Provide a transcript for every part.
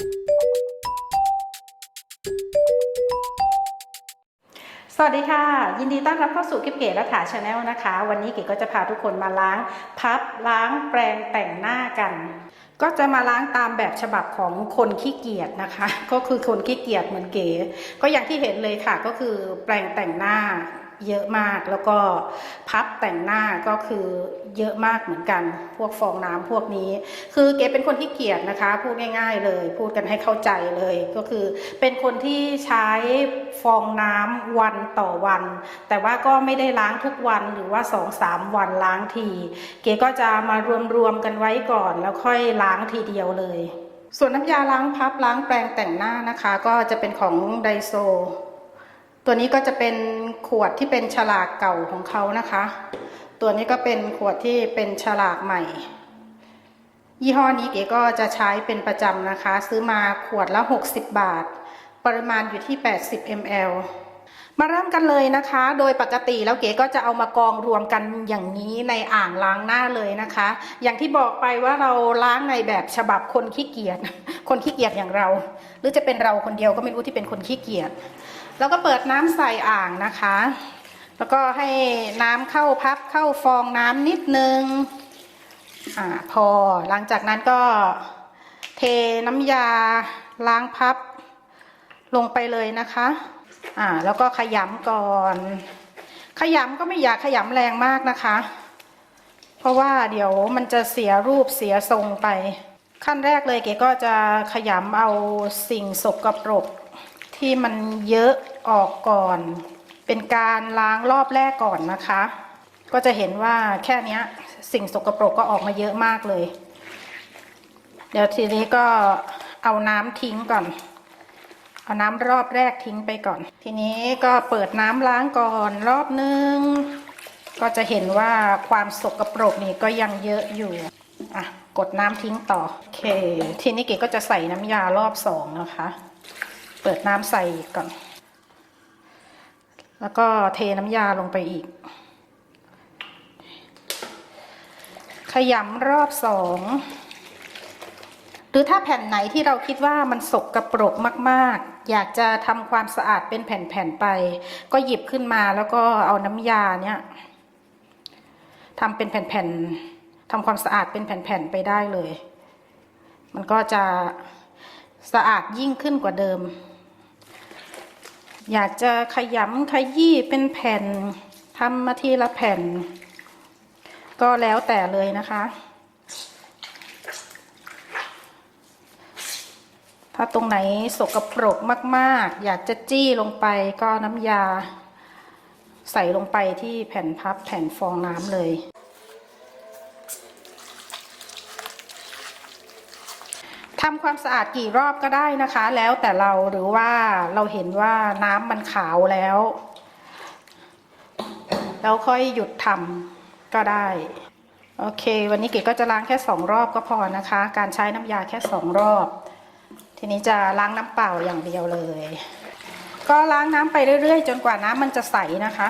สวัสดีค่ะ ยินดีต้อนรับเข้าสู่กิฟเก๋และถาชาแนลนะคะ วันนี้เก๋ก็จะพาทุกคนมาล้างพับล้างแปรงแต่งหน้ากัน ก็จะมาล้างตามแบบฉบับของคนขี้เกียจนะคะ ก็คือคนขี้เกียจเหมือนเก๋ก็อย่างที่เห็นเลยค่ะก็คือแปรงแต่งหน้า เยอะมาก แล้วก็พับแต่งหน้าก็คือเยอะมากเหมือนกัน พวกฟองน้ำพวกนี้ คือเก๋เป็นคนที่เกียจนะคะ พูดง่าย ๆ เลย พูดกันให้เข้าใจเลย ก็คือเป็นคนที่ใช้ฟองน้ำวันต่อวัน แต่ว่าก็ไม่ได้ล้างทุกวันหรือว่าสองสามวันล้างที เก๋ก็จะมารวมๆกันไว้ก่อน แล้วค่อยล้างทีเดียวเลย ส่วนน้ำยาล้างพับล้างแปรงแต่งหน้านะคะ ก็จะเป็นของไดโซ ตัวนี้ก็จะเป็นขวดที่เป็นฉลากเก่าของเขานะคะ ตัวนี้ก็เป็นขวดที่เป็นฉลากใหม่ ยี่ห้อนี้เก๋ก็จะใช้เป็นประจำนะคะ ซื้อมาขวดละ 60 บาท ปริมาณอยู่ที่ 80 ml มาเริ่มกันเลยนะคะ โดยปกติแล้วเก๋ก็จะเอามากองรวมกันอย่างนี้ในอ่างล้างหน้าเลยนะคะ อย่างที่บอกไปว่าเราล้างในแบบฉบับคนขี้เกียจ คนขี้เกียจอย่างเรา หรือจะเป็นเราคนเดียวก็ไม่รู้ที่เป็นคนขี้เกียจ แล้วก็เปิดน้ำใส่อ่างนะคะ แล้วก็ให้น้ำเข้าพับเข้าฟองน้ำนิดนึงอ่าพอหลังจากนั้นก็เทน้ำยาล้างพับลงไปเลยนะคะอ่าแล้วก็ขยำก่อน ขยำก็ไม่อยากขยำแรงมากนะคะ เพราะว่าเดี๋ยวมันจะเสียรูปเสียทรงไป ขั้นแรกเลยเก๋ก็จะขยำเอาสิ่งสกปรก ที่มันเยอะออกก่อน เป็นการล้างรอบแรกก่อนนะคะ ก็จะเห็นว่าแค่นี้สิ่งสกปรกก็ออกมาเยอะมากเลย เดี๋ยวทีนี้ก็เอาน้ำทิ้งก่อน เอาน้ำรอบแรกทิ้งไปก่อน ทีนี้ก็เปิดน้ำล้างก่อนรอบนึง ก็จะเห็นว่าความสกปรกนี่ก็ยังเยอะอยู่อะกดน้ำทิ้งต่อ โอเค ทีนี้เก๋ก็จะใส่น้ำยารอบสองนะคะ เปิดน้ำใส่ก่อน แล้วก็เทน้ำยาลงไปอีก ขยำรอบสองหรือถ้าแผ่นไหนที่เราคิดว่ามันสกกระปรกมาก ๆ อยากจะทำความสะอาดเป็นแผ่น ๆ ไป ก็หยิบขึ้นมาแล้วก็เอาน้ำยาเนี่ยทำเป็นแผ่น ๆทำความสะอาดเป็นแผ่น ๆ ไปได้เลย มันก็จะสะอาดยิ่งขึ้นกว่าเดิม อยากจะขยำขยี้เป็นแผ่นทำมาทีละแผ่น ก็แล้วแต่เลยนะคะ ถ้าตรงไหนสกปรกมาก ๆ อยากจะจี้ลงไปก็น้ำยา ใส่ลงไปที่แผ่นพับแผ่นฟองน้ำเลย ทำความสะอาดกี่รอบก็ได้นะคะ แล้วแต่เราหรือว่าเราเห็นว่าน้ำมันขาวแล้วแล้วค่อยหยุดทำก็ได้ โอเค วันนี้เก๋ก็จะล้างแค่สองรอบก็พอนะคะ การใช้น้ำยาแค่สองรอบ ทีนี้จะล้างน้ำเปล่าอย่างเดียวเลย ก็ล้างน้ำไปเรื่อยๆ จนกว่าน้ำมันจะใสนะคะ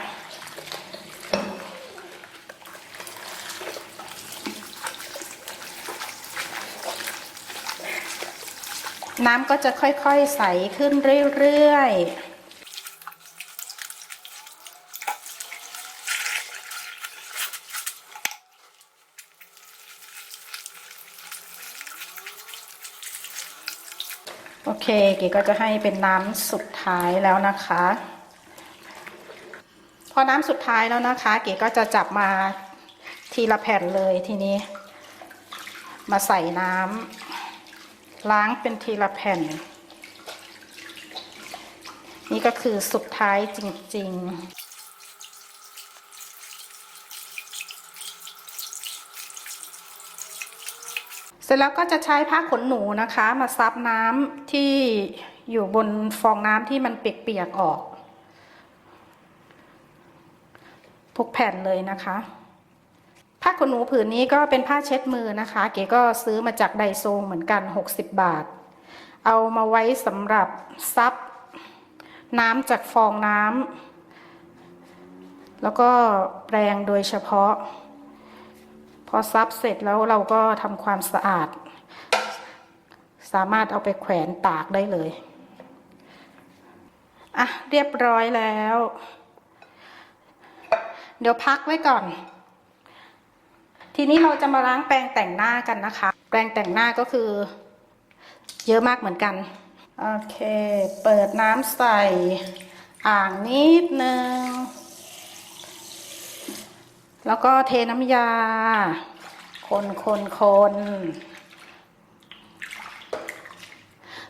น้ำก็จะค่อยๆใสขึ้นเรื่อยๆโอเค เก๋ก็จะให้เป็นน้ำสุดท้ายแล้วนะคะ พอน้ำสุดท้ายแล้วนะคะ เก๋ก็จะจับมาทีละแผ่นเลยทีนี้ มาใส่น้ำ ล้างเป็นทีละแผ่น นี่ก็คือสุดท้ายจริง ๆเสร็จแล้วก็จะใช้ผ้าขนหนูนะคะ มาซับน้ำที่อยู่บนฟองน้ำที่มันเปียกๆออกทุกแผ่นเลยนะคะ ขนหนูผืนนี้ก็เป็นผ้าเช็ดมือนะคะ เก๋ก็ซื้อมาจากไดโซเหมือนกัน 60 บาท เอามาไว้สำหรับซับน้ำจากฟองน้ำแล้วก็แปรงโดยเฉพาะ พอซับเสร็จแล้วเราก็ทำความสะอาด สามารถเอาไปแขวนตากได้เลยอะเรียบร้อยแล้ว เดี๋ยวพักไว้ก่อน ทีนี้เราจะมาล้างแปรงแต่งหน้ากันนะคะ แปรงแต่งหน้าก็คือ เยอะมากเหมือนกัน โอเค เปิดน้ำใส่อ่างนิดนึง แล้วก็เทน้ำยา คนคนคน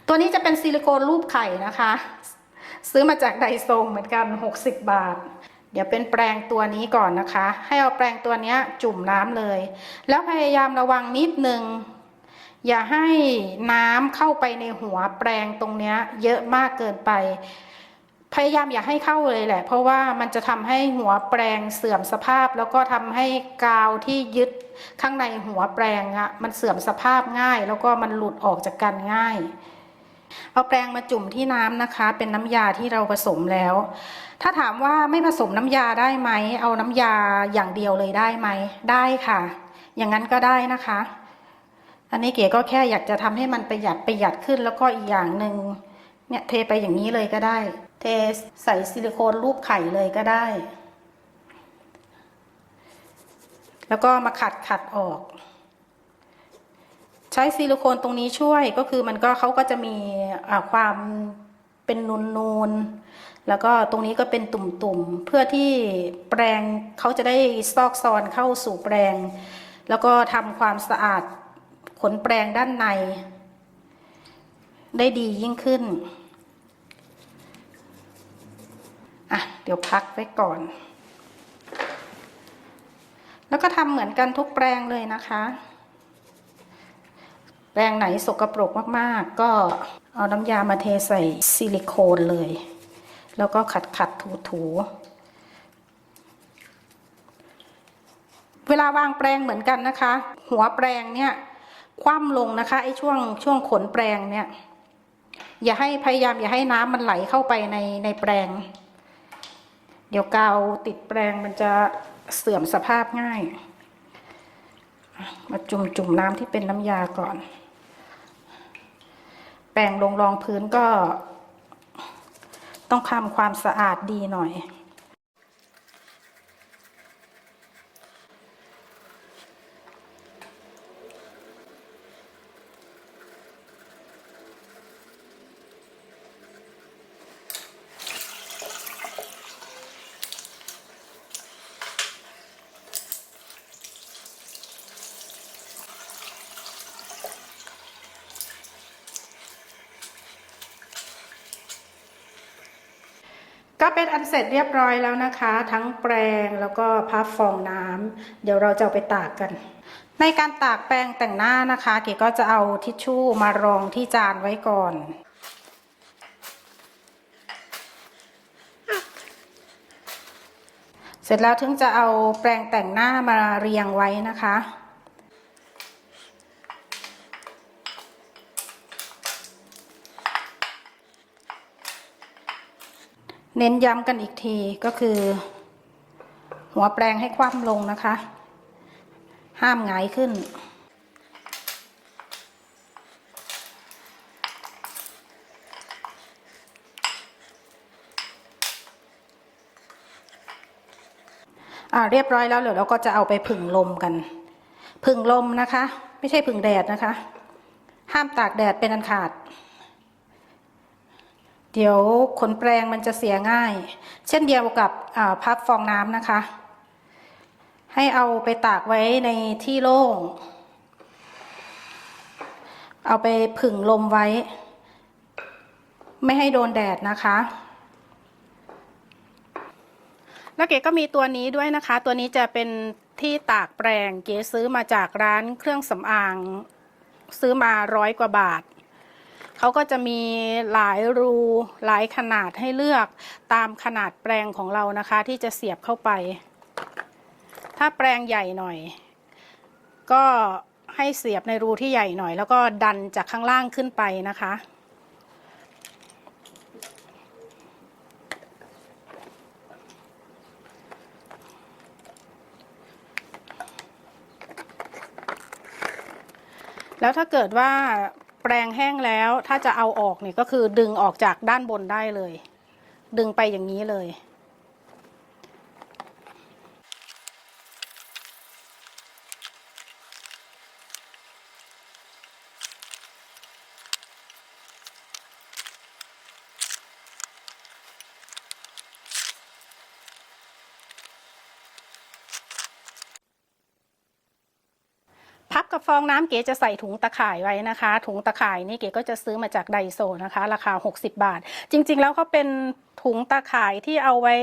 ตัวนี้จะเป็นซิลิโคนรูปไข่นะคะ ซื้อมาจากไดโซงเหมือนกัน 60 บาท เดี๋ยวเป็นแปรงตัวนี้ก่อนนะคะ ให้เอาแปรงตัวนี้จุ่มน้ำเลย แล้วพยายามระวังนิดนึง อย่าให้น้ำเข้าไปในหัวแปรงตรงนี้เยอะมากเกินไป พยายามอย่าให้เข้าเลยแหละ เพราะว่ามันจะทำให้หัวแปรงเสื่อมสภาพ แล้วก็ทำให้กาวที่ยึดข้างในหัวแปรงอะมันเสื่อมสภาพง่าย แล้วก็มันหลุดออกจากกันง่าย เอาแปรงมาจุ่มที่น้ำนะคะ เป็นน้ำยาที่เราผสมแล้ว ถ้าถามว่าไม่ผสมน้ำยาได้ไหม เอาน้ำยาอย่างเดียวเลยได้ไหม ได้ค่ะ อย่างนั้นก็ได้นะคะ อันนี้เก๋ก็แค่อยากจะทำให้มันประหยัดประหยัดขึ้นแล้วก็อีกอย่างหนึ่งเนี่ยเทไปอย่างนี้เลยก็ได้ เทใส่ซิลิโคนรูปไข่เลยก็ได้ แล้วก็มาขัดขัดออก ใช้ซิลิโคนตรงนี้ช่วยก็คือมันก็เขาก็จะมีความเป็นนูนนูนๆแล้วก็ตรงนี้ก็เป็นตุ่มๆ เพื่อที่แปรงเขาจะได้ซอกซอนเข้าสู่แปรงแล้วก็ทำความสะอาดขนแปรงด้านใน ได้ดียิ่งขึ้นอะเดี๋ยวพักไว้ก่อน แล้วก็ทำเหมือนกันทุกแปรงเลยนะคะ รงไหนสกปรกมากๆ ก็เอาน้ำยามาเทใส่ซิลิโคนเลย แล้วก็ขัดขัดถูถูเวลาวางแปรงเหมือนกันนะคะ หัวแปรงเนี่ยคว่ำลงนะคะไอ้ช่วงช่วงขนแปรงเนี่ย อย่าให้พยายามอย่าให้น้ำมันไหลเข้าไปในในแปรงเดี๋ยวกาวติดแปรงมันจะเสื่อมสภาพง่าย มาจุ่มจุ่มน้ำที่เป็นน้ำยาก่อน ปรงลงรองพื้นก็ ต้องทำความสะอาดดีหน่อย เป็นอันเสร็จเรียบร้อยแล้วนะคะ ทั้งแปรงแล้วก็พับฟองน้ำเดี๋ยวเราจะาไปตากกัน ในการตากแปรงแต่งหน้านะคะเก๋ก็จะเอาทิชชู่มารองที่จานไว้ก่อนเสร็จแล้วถึงจะเอาแปรงแต่งหน้ามาเรียงไว้นะคะ เน้นย้ำกันอีกทีก็คือ หัวแปรงให้คว่ำลงนะคะ ห้ามหงายขึ้นอ่าเรียบร้อยแล้วเดี๋ยวเราก็จะเอาไปผึ่งลมกัน ผึ่งลมนะคะ ไม่ใช่ผึ่งแดดนะคะ ห้ามตากแดดเป็นอันขาด เดี๋ยวขนแปรงมันจะเสียง่าย เช่นเดียวกับพับฟองน้ำนะคะ ให้เอาไปตากไว้ในที่โล่ง เอาไปผึ่งลมไว้ ไม่ให้โดนแดดนะคะ แล้วเก๋ก็มีตัวนี้ด้วยนะคะ ตัวนี้จะเป็นที่ตากแปรงเก๋ซื้อมาจากร้านเครื่องสำอาง ซื้อมาร้อยกว่าบาท เขาก็จะมีหลายรูหลายขนาดให้เลือกตามขนาดแปรงของเรานะคะ ที่จะเสียบเข้าไป ถ้าแปรงใหญ่หน่อย ก็ให้เสียบในรูที่ใหญ่หน่อย แล้วก็ดันจากข้างล่างขึ้นไปนะคะแล้วถ้าเกิดว่า แปรงแห้งแล้วถ้าจะเอาออกเนี่ยก็คือดึงออกจากด้านบนได้เลย ดึงไปอย่างนี้เลย กับฟองน้ำเก๋จะใส่ถุงตะข่ายไว้นะคะ ถุงตะข่ายนี่เก๋ก็จะซื้อมาจากไดโซนะคะ ราคา 60 บาท จริง ๆ แล้วเขาเป็นถุงตะข่ายที่เอาไว้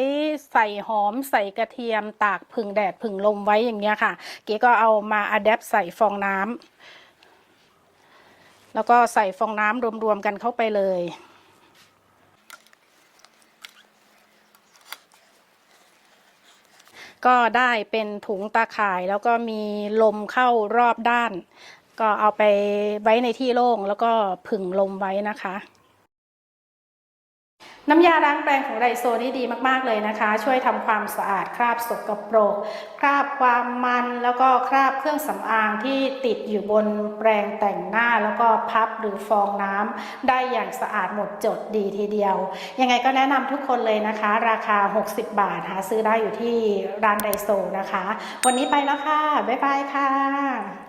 ใส่หอมใส่กระเทียมตากผึ่งแดดผึ่งลมไว้อย่างเงี้ยค่ะ เก๋ก็เอามาอัดแอปใส่ฟองน้ำแล้วก็ใส่ฟองน้ำรวมๆกันเข้าไปเลย ก็ได้เป็นถุงตาข่ายแล้วก็มีลมเข้ารอบด้าน ก็เอาไปไว้ในที่โล่งแล้วก็ผึ่งลมไว้นะคะ น้ำยาล้างแปรงของไดโซนี่ดีมากๆเลยนะคะ ช่วยทำความสะอาดคราบสกปรก คราบความมันแล้วก็คราบเครื่องสำอางที่ติดอยู่บนแปรงแต่งหน้าแล้วก็พับหรือฟองน้ำได้อย่างสะอาดหมดจดดีทีเดียว ยังไงก็แนะนำทุกคนเลยนะคะ ราคา 60 บาทหาซื้อได้อยู่ที่ร้านไดโซนะคะ วันนี้ไปแล้วค่ะ บ๊ายบายค่ะ